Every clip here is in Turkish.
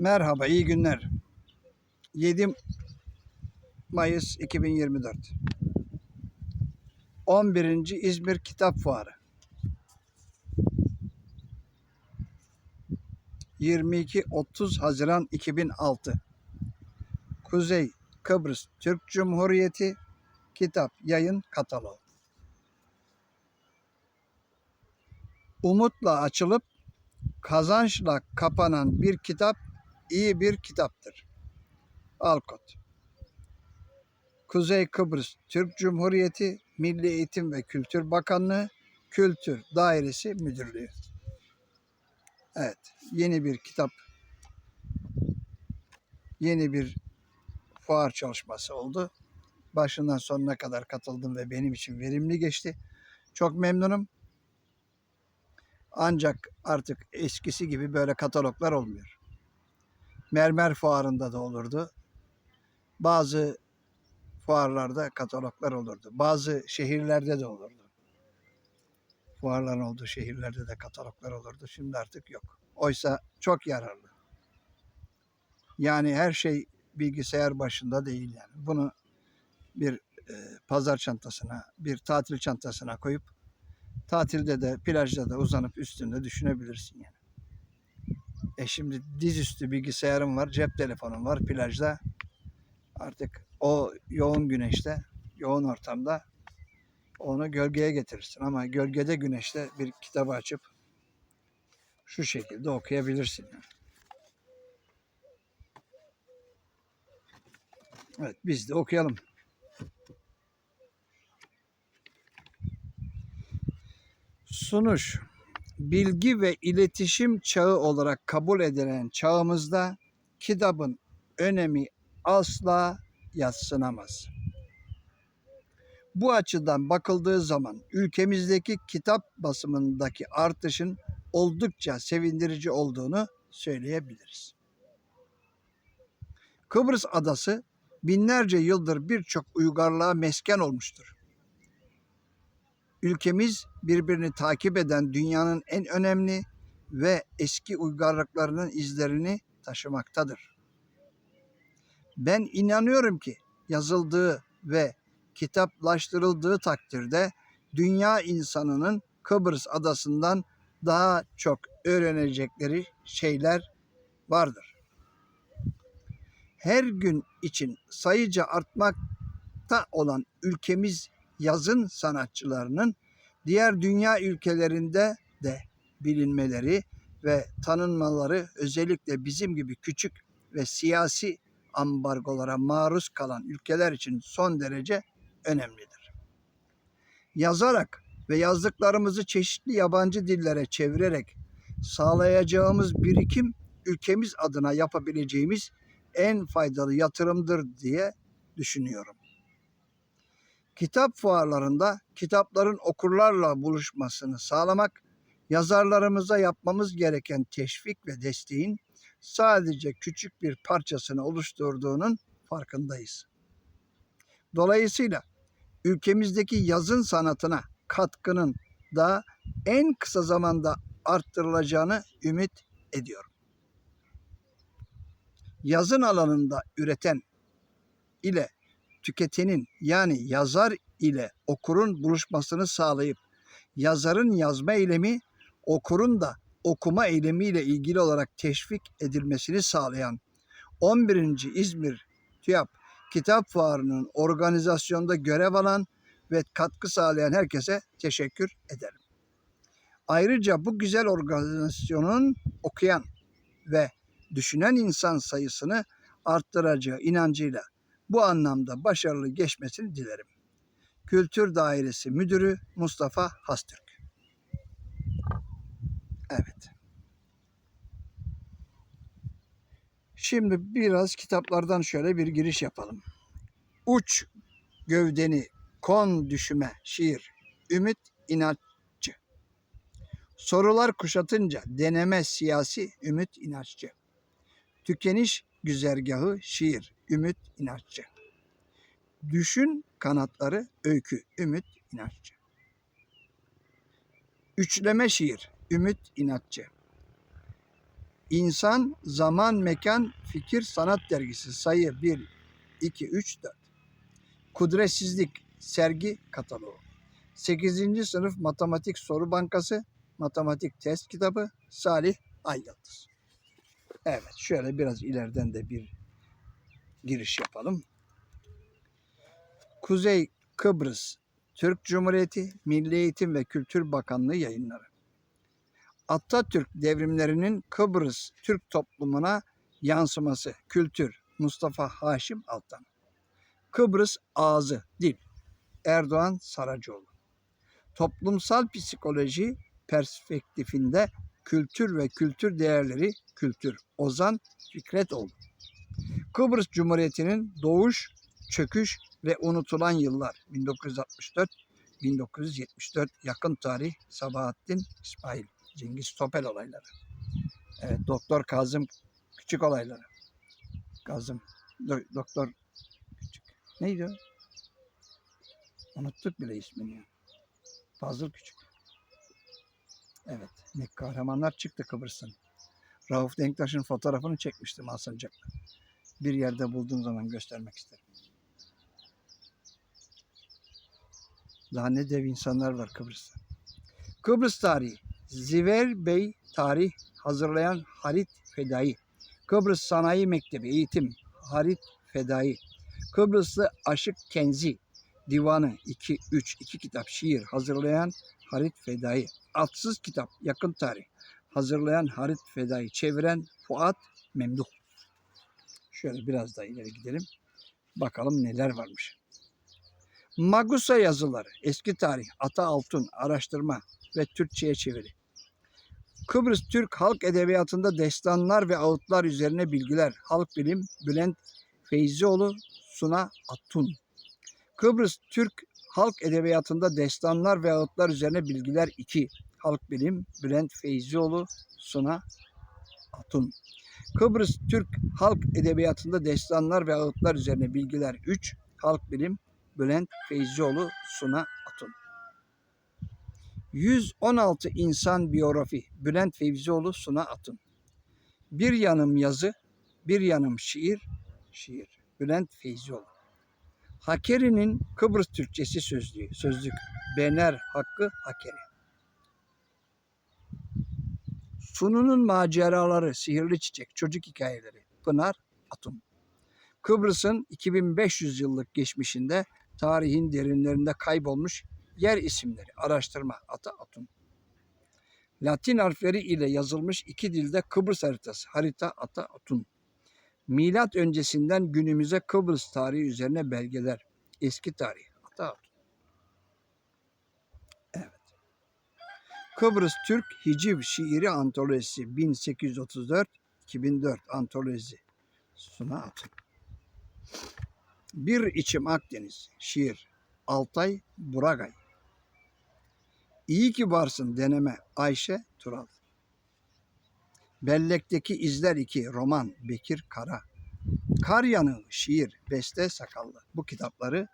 Merhaba, iyi günler. 7 Mayıs 2024. 11. İzmir Kitap Fuarı. 22-30 Haziran 2006. Kuzey Kıbrıs Türk Cumhuriyeti Kitap Yayın Kataloğu. Umutla açılıp kazançla kapanan bir kitap iyi bir kitaptır. Alkot. Kuzey Kıbrıs Türk Cumhuriyeti Milli Eğitim ve Kültür Bakanlığı Kültür Dairesi Müdürlüğü. Evet, yeni bir kitap, yeni bir fuar çalışması oldu. Başından sonuna kadar katıldım ve benim için verimli geçti. Çok memnunum. Ancak artık eskisi gibi böyle kataloglar olmuyor. Mermer fuarında da olurdu. Bazı fuarlarda kataloglar olurdu. Bazı şehirlerde de olurdu. Fuarların olduğu şehirlerde de kataloglar olurdu. Şimdi artık yok. Oysa çok yararlı. Yani her şey bilgisayar başında değil yani. Bunu bir e, pazar çantasına, bir tatil çantasına koyup tatilde de plajda da uzanıp üstünde düşünebilirsin yani. E şimdi dizüstü bilgisayarım var, cep telefonum var plajda. Artık o yoğun güneşte, yoğun ortamda onu gölgeye getirirsin. Ama gölgede güneşte bir kitabı açıp şu şekilde okuyabilirsin. Evet biz de okuyalım. Sunuş bilgi ve iletişim çağı olarak kabul edilen çağımızda kitabın önemi asla yatsınamaz. Bu açıdan bakıldığı zaman ülkemizdeki kitap basımındaki artışın oldukça sevindirici olduğunu söyleyebiliriz. Kıbrıs adası binlerce yıldır birçok uygarlığa mesken olmuştur. Ülkemiz birbirini takip eden dünyanın en önemli ve eski uygarlıklarının izlerini taşımaktadır. Ben inanıyorum ki yazıldığı ve kitaplaştırıldığı takdirde dünya insanının Kıbrıs adasından daha çok öğrenecekleri şeyler vardır. Her gün için sayıca artmakta olan ülkemiz yazın sanatçılarının diğer dünya ülkelerinde de bilinmeleri ve tanınmaları özellikle bizim gibi küçük ve siyasi ambargolara maruz kalan ülkeler için son derece önemlidir. Yazarak ve yazdıklarımızı çeşitli yabancı dillere çevirerek sağlayacağımız birikim ülkemiz adına yapabileceğimiz en faydalı yatırımdır diye düşünüyorum. Kitap fuarlarında kitapların okurlarla buluşmasını sağlamak, yazarlarımıza yapmamız gereken teşvik ve desteğin sadece küçük bir parçasını oluşturduğunun farkındayız. Dolayısıyla ülkemizdeki yazın sanatına katkının da en kısa zamanda arttırılacağını ümit ediyorum. Yazın alanında üreten ile tüketenin yani yazar ile okurun buluşmasını sağlayıp yazarın yazma eylemi okurun da okuma eylemiyle ilgili olarak teşvik edilmesini sağlayan 11. İzmir TÜYAP Kitap Fuarı'nın organizasyonda görev alan ve katkı sağlayan herkese teşekkür ederim. Ayrıca bu güzel organizasyonun okuyan ve düşünen insan sayısını arttıracağı inancıyla bu anlamda başarılı geçmesini dilerim. Kültür Dairesi Müdürü Mustafa Hastürk. Evet. Şimdi biraz kitaplardan şöyle bir giriş yapalım. Uç gövdeni kon düşüme şiir. Ümit inatçı. Sorular kuşatınca deneme siyasi ümit inatçı. Tükeniş güzergahı şiir. Ümit inatçı. Düşün kanatları öykü. Ümit inatçı. Üçleme şiir. Ümit inatçı. İnsan, Zaman, Mekan, Fikir, Sanat Dergisi sayı 1, 2, 3, 4. Kudretsizlik sergi kataloğu. 8. sınıf matematik soru bankası, matematik test kitabı Salih Ayyıldız. Evet şöyle biraz ileriden de bir giriş yapalım. Kuzey Kıbrıs Türk Cumhuriyeti Milli Eğitim ve Kültür Bakanlığı yayınları. Atatürk devrimlerinin Kıbrıs Türk toplumuna yansıması, kültür, Mustafa Haşim Altan. Kıbrıs ağzı, dil, Erdoğan Saracoğlu. Toplumsal psikoloji perspektifinde kültür ve kültür değerleri, kültür, Ozan Fikretoğlu. Kıbrıs Cumhuriyeti'nin doğuş, çöküş ve unutulan yıllar 1964-1974 yakın tarih Sabahattin İsmail. Cengiz Topel olayları. Evet, Doktor Kazım Küçük olayları. Kazım, Do- Doktor Küçük. Neydi o? Unuttuk bile ismini. ya. Fazıl Küçük. Evet, ne kahramanlar çıktı Kıbrıs'tan. Rauf Denktaş'ın fotoğrafını çekmiştim Alsancak'ta. Bir yerde bulduğum zaman göstermek isterim. Daha ne dev insanlar var Kıbrıs'ta. Kıbrıs tarihi. Ziver Bey tarih hazırlayan Halit Fedai. Kıbrıs Sanayi Mektebi eğitim Halit Fedai. Kıbrıslı Aşık Kenzi Divanı 2 3 2 kitap şiir hazırlayan Halit Fedai. Atsız kitap yakın tarih hazırlayan Halit Fedai. Çeviren Fuat Memduh. Şöyle biraz daha ileri gidelim. Bakalım neler varmış. Magusa yazıları, eski tarih, Ata Altun, araştırma ve Türkçe'ye çeviri. Kıbrıs Türk halk edebiyatında destanlar ve ağıtlar üzerine bilgiler. Halk bilim Bülent Feyzioğlu, Suna Atun. Kıbrıs Türk halk edebiyatında destanlar ve ağıtlar üzerine bilgiler 2. Halk bilim Bülent Feyzioğlu, Suna Atun. Kıbrıs Türk halk edebiyatında destanlar ve ağıtlar üzerine bilgiler 3. Halk bilim Bülent Feyzioğlu, Suna Atun. 116 insan biyografi Bülent Feyzioğlu, Suna Atun. Bir yanım yazı, bir yanım şiir, şiir. Bülent Feyzioğlu. Hakeri'nin Kıbrıs Türkçesi sözlüğü, sözlük. Bener Hakkı Hakeri. Sunu'nun maceraları, sihirli çiçek, çocuk hikayeleri. Pınar Atun. Kıbrıs'ın 2500 yıllık geçmişinde tarihin derinlerinde kaybolmuş yer isimleri, araştırma, Ata Atun. Latin harfleri ile yazılmış iki dilde Kıbrıs haritası, harita Ata Atun. Milat öncesinden günümüze Kıbrıs tarihi üzerine belgeler, eski tarih, Ata Atun. Kıbrıs Türk Hiciv Şiiri Antolojisi 1834-2004 antolojisi. Suna Atun. Bir içim Akdeniz şiir Altay Buragay. İyi ki varsın deneme Ayşe Tural. Bellekteki izler iki roman Bekir Kara. Kar yanığı şiir Beste Sakallı. Bu kitapları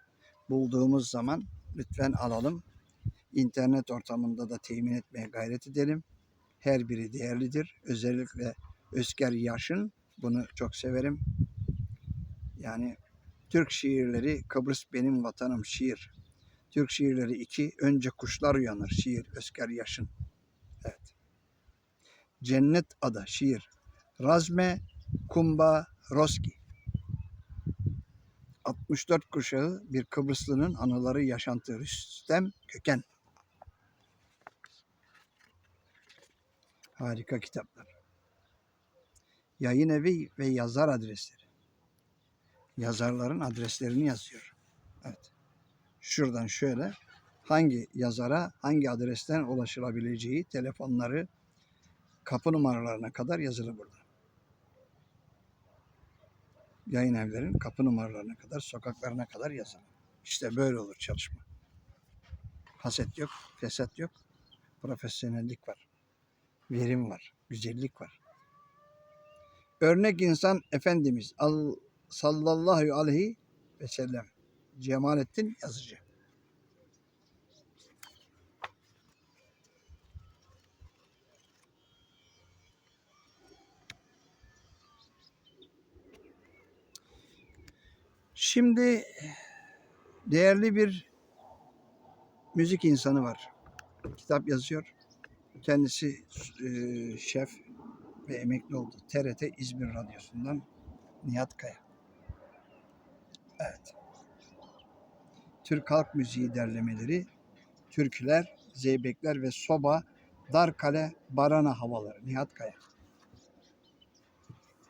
bulduğumuz zaman lütfen alalım. İnternet ortamında da temin etmeye gayret edelim. Her biri değerlidir. Özellikle Özker Yaşın bunu çok severim. Yani Türk şiirleri Kıbrıs benim vatanım şiir. Türk şiirleri 2 Önce kuşlar uyanır şiir Özker Yaşın. Evet. Cennet Ada şiir Razme Kumba Roski. 64 kuşağı bir Kıbrıslı'nın anıları yaşantı Rüstem Köken. Harika kitaplar. Yayın evi ve yazar adresleri yazarların adreslerini yazıyor. Evet. Şuradan şöyle hangi yazara hangi adresten ulaşılabileceği telefonları kapı numaralarına kadar yazılı burada. Yayın evlerin kapı numaralarına kadar, sokaklarına kadar yazılı. İşte böyle olur çalışma. Haset yok, fesat yok. Profesyonellik var verim var, güzellik var. Örnek insan Efendimiz sallallahu aleyhi ve sellem Cemalettin Yazıcı. Şimdi değerli bir müzik insanı var. Kitap yazıyor. Kendisi e, şef ve emekli oldu. TRT İzmir Radyosu'ndan Nihat Kaya. Evet. Türk halk müziği derlemeleri, türküler, zeybekler ve soba, Darkale, Barana havaları. Nihat Kaya.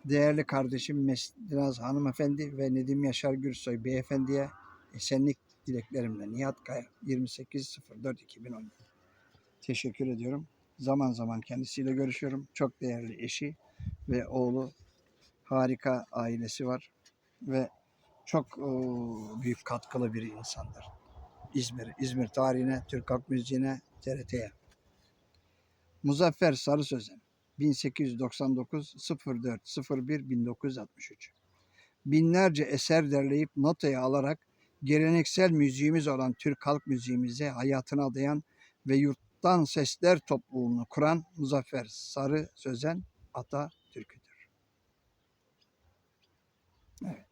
Değerli kardeşim Mesnaz hanımefendi ve Nedim Yaşar Gürsoy beyefendiye esenlik dileklerimle Nihat Kaya 28.04.2017 Teşekkür ediyorum. Zaman zaman kendisiyle görüşüyorum. Çok değerli eşi ve oğlu harika ailesi var ve çok o, büyük katkılı bir insandır. İzmir, İzmir tarihine, Türk halk müziğine, TRT'ye. Muzaffer Sarı Sözen 1899 04 01 1963 Binlerce eser derleyip notaya alarak geleneksel müziğimiz olan Türk halk müziğimize hayatını adayan ve yurttan sesler topluluğunu kuran Muzaffer Sarı Sözen Atatürk'üdür. Evet.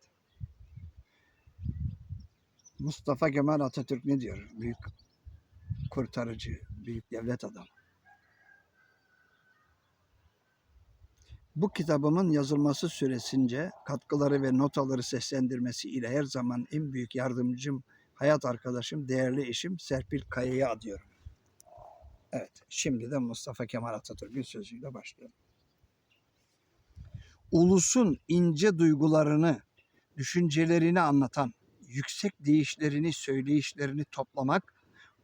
Mustafa Kemal Atatürk ne diyor? Büyük kurtarıcı, büyük devlet adamı. Bu kitabımın yazılması süresince katkıları ve notaları seslendirmesi ile her zaman en büyük yardımcım, hayat arkadaşım, değerli eşim Serpil Kaya'ya adıyorum. Evet, şimdi de Mustafa Kemal Atatürk'ün sözüyle başlayalım. Ulusun ince duygularını, düşüncelerini anlatan, yüksek deyişlerini, söyleyişlerini toplamak,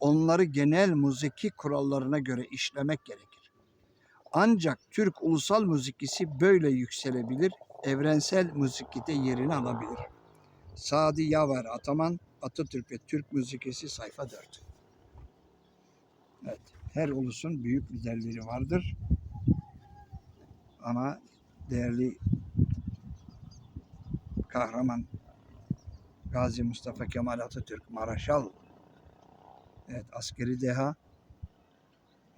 onları genel müziki kurallarına göre işlemek gerekir. Ancak Türk ulusal müzikisi böyle yükselebilir, evrensel müzikide yerini alabilir. Sadi Yaver Ataman, Atatürk ve Türk müzikisi sayfa 4. Evet, her ulusun büyük liderleri vardır. Ama değerli kahraman Gazi Mustafa Kemal Atatürk Maraşal evet askeri deha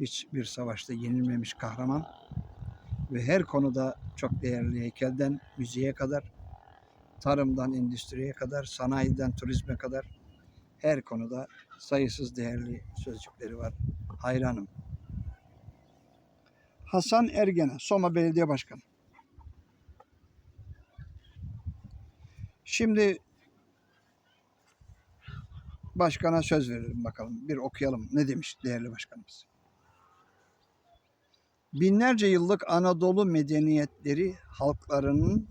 hiçbir savaşta yenilmemiş kahraman ve her konuda çok değerli heykelden müziğe kadar tarımdan endüstriye kadar sanayiden turizme kadar her konuda sayısız değerli sözcükleri var. Hayranım. Hasan Ergene, Soma Belediye Başkanı. Şimdi başkana söz verelim bakalım. Bir okuyalım. Ne demiş değerli başkanımız? Binlerce yıllık Anadolu medeniyetleri halklarının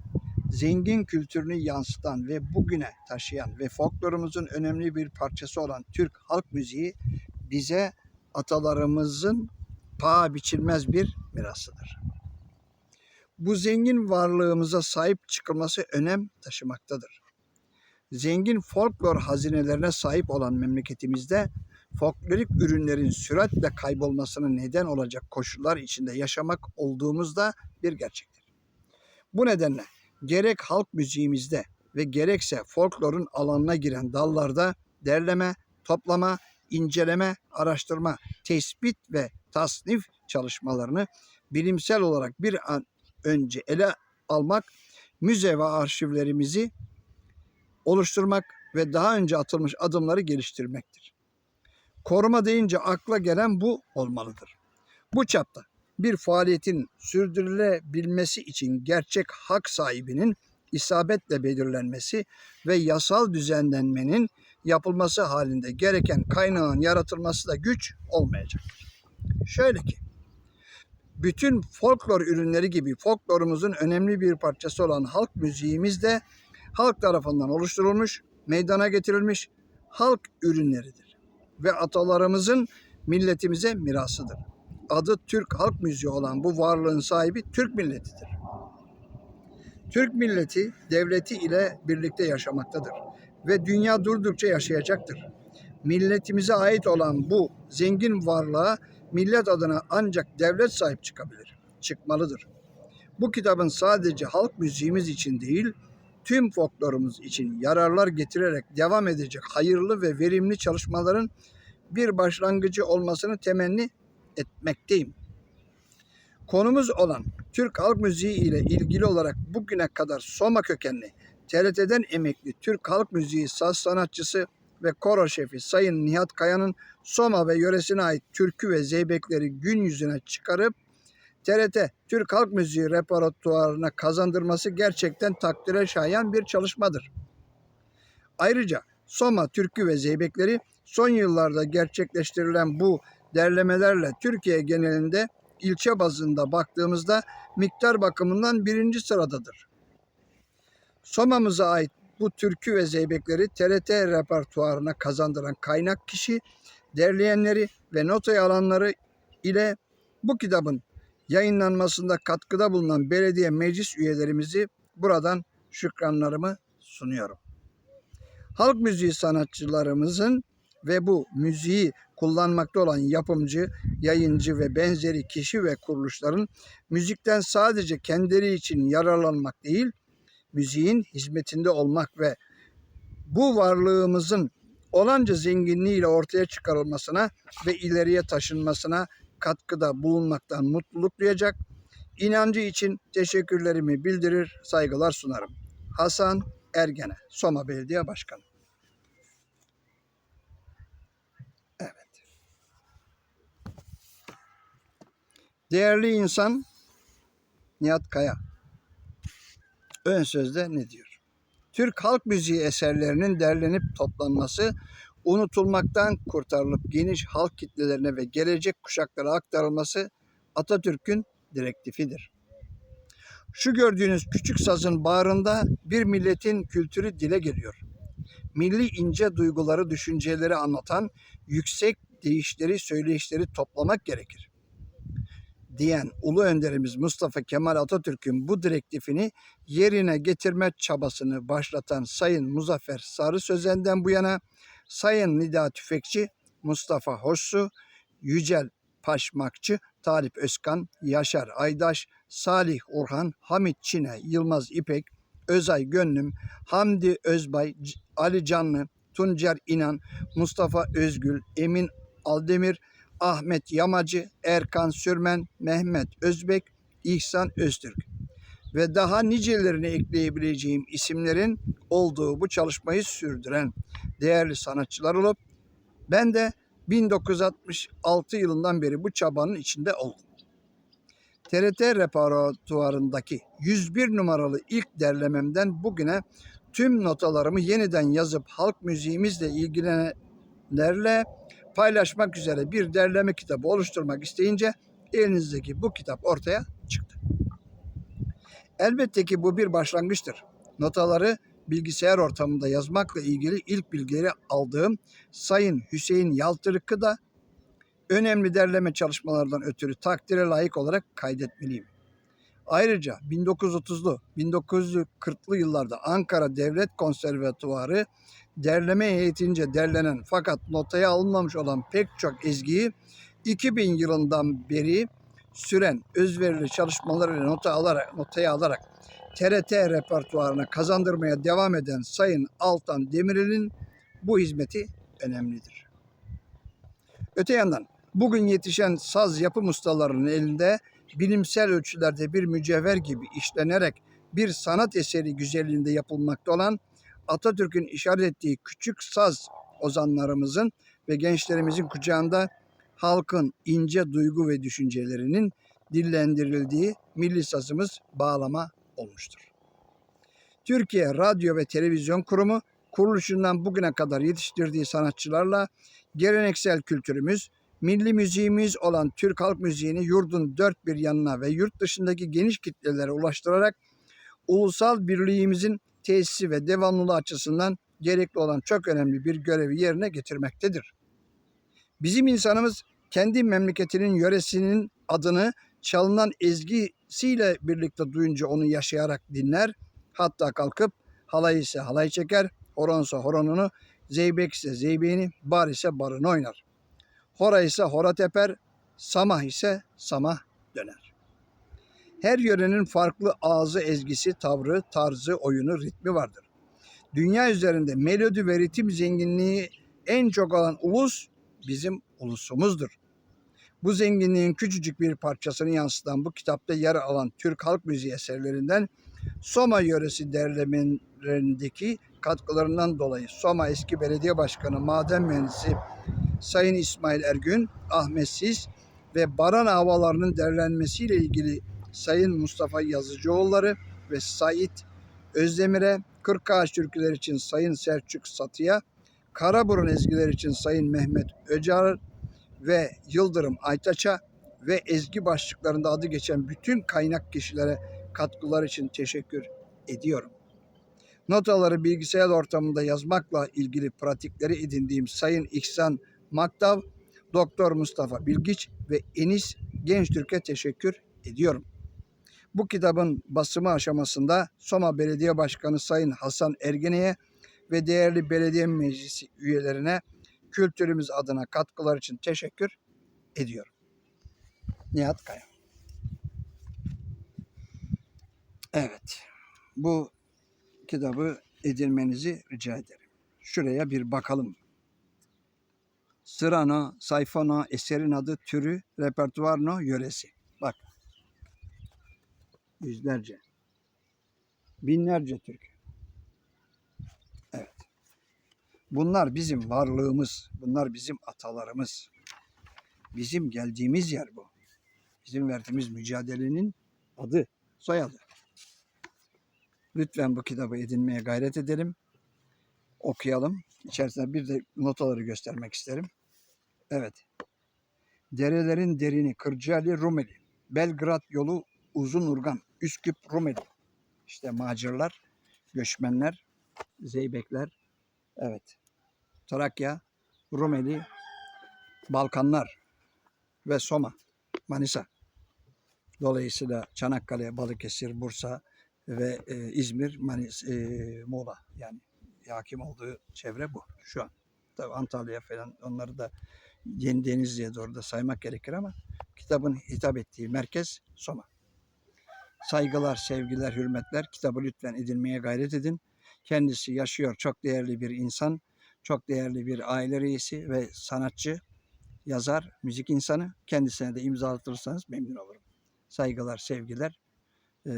zengin kültürünü yansıtan ve bugüne taşıyan ve folklorumuzun önemli bir parçası olan Türk halk müziği bize atalarımızın paha biçilmez bir mirasıdır. Bu zengin varlığımıza sahip çıkılması önem taşımaktadır. Zengin folklor hazinelerine sahip olan memleketimizde folklorik ürünlerin süratle kaybolmasına neden olacak koşullar içinde yaşamak olduğumuzda bir gerçektir. Bu nedenle gerek halk müziğimizde ve gerekse folklorun alanına giren dallarda derleme, toplama, inceleme, araştırma, tespit ve tasnif çalışmalarını bilimsel olarak bir an önce ele almak, müze ve arşivlerimizi oluşturmak ve daha önce atılmış adımları geliştirmektir. Koruma deyince akla gelen bu olmalıdır. Bu çapta bir faaliyetin sürdürülebilmesi için gerçek hak sahibinin isabetle belirlenmesi ve yasal düzenlenmenin yapılması halinde gereken kaynağın yaratılması da güç olmayacak. Şöyle ki, bütün folklor ürünleri gibi folklorumuzun önemli bir parçası olan halk müziğimiz de halk tarafından oluşturulmuş, meydana getirilmiş halk ürünleridir ve atalarımızın milletimize mirasıdır. Adı Türk halk müziği olan bu varlığın sahibi Türk milletidir. Türk milleti devleti ile birlikte yaşamaktadır ve dünya durdukça yaşayacaktır. Milletimize ait olan bu zengin varlığa millet adına ancak devlet sahip çıkabilir, çıkmalıdır. Bu kitabın sadece halk müziğimiz için değil, tüm folklorumuz için yararlar getirerek devam edecek hayırlı ve verimli çalışmaların bir başlangıcı olmasını temenni etmekteyim. Konumuz olan Türk halk müziği ile ilgili olarak bugüne kadar Soma kökenli TRT'den emekli Türk Halk Müziği saz sanatçısı ve koro şefi Sayın Nihat Kaya'nın Soma ve yöresine ait türkü ve zeybekleri gün yüzüne çıkarıp TRT Türk Halk Müziği repertuarına kazandırması gerçekten takdire şayan bir çalışmadır. Ayrıca Soma türkü ve zeybekleri son yıllarda gerçekleştirilen bu derlemelerle Türkiye genelinde ilçe bazında baktığımızda miktar bakımından birinci sıradadır. Soma'mıza ait bu türkü ve zeybekleri TRT repertuarına kazandıran kaynak kişi, derleyenleri ve notayı alanları ile bu kitabın yayınlanmasında katkıda bulunan belediye meclis üyelerimizi buradan şükranlarımı sunuyorum. Halk müziği sanatçılarımızın ve bu müziği kullanmakta olan yapımcı, yayıncı ve benzeri kişi ve kuruluşların müzikten sadece kendileri için yararlanmak değil, müziğin hizmetinde olmak ve bu varlığımızın olanca zenginliğiyle ortaya çıkarılmasına ve ileriye taşınmasına katkıda bulunmaktan mutluluk duyacak. İnancı için teşekkürlerimi bildirir, saygılar sunarım. Hasan Ergene, Soma Belediye Başkanı. Evet. Değerli insan Nihat Kaya. Ön sözde ne diyor? Türk halk müziği eserlerinin derlenip toplanması, unutulmaktan kurtarılıp geniş halk kitlelerine ve gelecek kuşaklara aktarılması Atatürk'ün direktifidir. Şu gördüğünüz küçük sazın bağrında bir milletin kültürü dile geliyor. Milli ince duyguları, düşünceleri anlatan yüksek deyişleri, söyleyişleri toplamak gerekir diyen Ulu Önderimiz Mustafa Kemal Atatürk'ün bu direktifini yerine getirme çabasını başlatan Sayın Muzaffer Sarı Sözen'den bu yana Sayın Nida Tüfekçi, Mustafa Hoşsu, Yücel Paşmakçı, Talip Özkan, Yaşar Aydaş, Salih Orhan, Hamit Çine, Yılmaz İpek, Özay Gönlüm, Hamdi Özbay, Ali Canlı, Tuncer İnan, Mustafa Özgül, Emin Aldemir, Ahmet Yamacı, Erkan Sürmen, Mehmet Özbek, İhsan Öztürk ve daha nicelerini ekleyebileceğim isimlerin olduğu bu çalışmayı sürdüren değerli sanatçılar olup ben de 1966 yılından beri bu çabanın içinde oldum. TRT repertuarındaki 101 numaralı ilk derlememden bugüne tüm notalarımı yeniden yazıp halk müziğimizle ilgilenenlerle paylaşmak üzere bir derleme kitabı oluşturmak isteyince elinizdeki bu kitap ortaya çıktı. Elbette ki bu bir başlangıçtır. Notaları bilgisayar ortamında yazmakla ilgili ilk bilgileri aldığım Sayın Hüseyin Yaltırık'ı da önemli derleme çalışmalardan ötürü takdire layık olarak kaydetmeliyim. Ayrıca 1930'lu, 1940'lı yıllarda Ankara Devlet Konservatuvarı derleme heyetince derlenen fakat notaya alınmamış olan pek çok ezgiyi 2000 yılından beri süren özverili çalışmalarıyla nota alarak, notaya alarak TRT repertuarına kazandırmaya devam eden Sayın Altan Demirel'in bu hizmeti önemlidir. Öte yandan bugün yetişen saz yapım ustalarının elinde bilimsel ölçülerde bir mücevher gibi işlenerek bir sanat eseri güzelliğinde yapılmakta olan Atatürk'ün işaret ettiği küçük saz ozanlarımızın ve gençlerimizin kucağında halkın ince duygu ve düşüncelerinin dillendirildiği milli sazımız bağlama olmuştur. Türkiye Radyo ve Televizyon Kurumu kuruluşundan bugüne kadar yetiştirdiği sanatçılarla geleneksel kültürümüz, milli müziğimiz olan Türk halk müziğini yurdun dört bir yanına ve yurt dışındaki geniş kitlelere ulaştırarak ulusal birliğimizin tesisi ve devamlılığı açısından gerekli olan çok önemli bir görevi yerine getirmektedir. Bizim insanımız kendi memleketinin yöresinin adını çalınan ezgisiyle birlikte duyunca onu yaşayarak dinler. Hatta kalkıp halay ise halay çeker, horonsa horonunu, zeybek ise zeybeğini, bar ise barını oynar. Hora ise hora teper, samah ise samah döner. Her yörenin farklı ağzı, ezgisi, tavrı, tarzı, oyunu, ritmi vardır. Dünya üzerinde melodi ve ritim zenginliği en çok olan ulus bizim ulusumuzdur. Bu zenginliğin küçücük bir parçasını yansıtan bu kitapta yer alan Türk halk müziği eserlerinden Soma yöresi derlemelerindeki katkılarından dolayı Soma eski belediye başkanı maden mühendisi Sayın İsmail Ergün, Ahmet Sis ve Baran havalarının derlenmesiyle ilgili Sayın Mustafa Yazıcıoğulları ve Sait Özdemir'e, Kırkağaç türküler için Sayın Selçuk Satı'ya, Karaburun ezgiler için Sayın Mehmet Öcar ve Yıldırım Aytaç'a ve ezgi başlıklarında adı geçen bütün kaynak kişilere katkılar için teşekkür ediyorum. Notaları bilgisayar ortamında yazmakla ilgili pratikleri edindiğim Sayın İhsan Maktav, Doktor Mustafa Bilgiç ve Enis Gençtürk'e teşekkür ediyorum. Bu kitabın basımı aşamasında Soma Belediye Başkanı Sayın Hasan Ergene'ye ve değerli belediye meclisi üyelerine kültürümüz adına katkılar için teşekkür ediyorum. Nihat Kaya. Evet. Bu kitabı edinmenizi rica ederim. Şuraya bir bakalım. Sırano, sayfano, eserin adı, türü, repertuarno, yöresi. Yüzlerce. Binlerce türkü. Evet. Bunlar bizim varlığımız. Bunlar bizim atalarımız. Bizim geldiğimiz yer bu. Bizim verdiğimiz mücadelenin adı, soyadı. Lütfen bu kitabı edinmeye gayret edelim. Okuyalım. İçerisinde bir de notaları göstermek isterim. Evet. Derelerin derini Kırcaali Rumeli. Belgrad yolu Uzun Urgan. Üsküp Rumeli. İşte macirlar, göçmenler, zeybekler. Evet. Trakya, Rumeli, Balkanlar ve Soma, Manisa. Dolayısıyla Çanakkale, Balıkesir, Bursa ve e, İzmir, Manis, e, Muğla yani hakim olduğu çevre bu şu an. Tabii Antalya falan onları da Yeni Denizli'ye doğru da saymak gerekir ama kitabın hitap ettiği merkez Soma. Saygılar, sevgiler, hürmetler. Kitabı lütfen edinmeye gayret edin. Kendisi yaşıyor, çok değerli bir insan, çok değerli bir aile reisi ve sanatçı, yazar, müzik insanı. Kendisine de imzalatırsanız memnun olurum. Saygılar, sevgiler, e,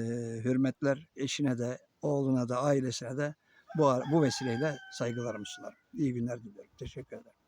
hürmetler eşine de, oğluna da, ailesine de bu, bu vesileyle saygılarımı sunarım. İyi günler diliyorum. Teşekkür ederim.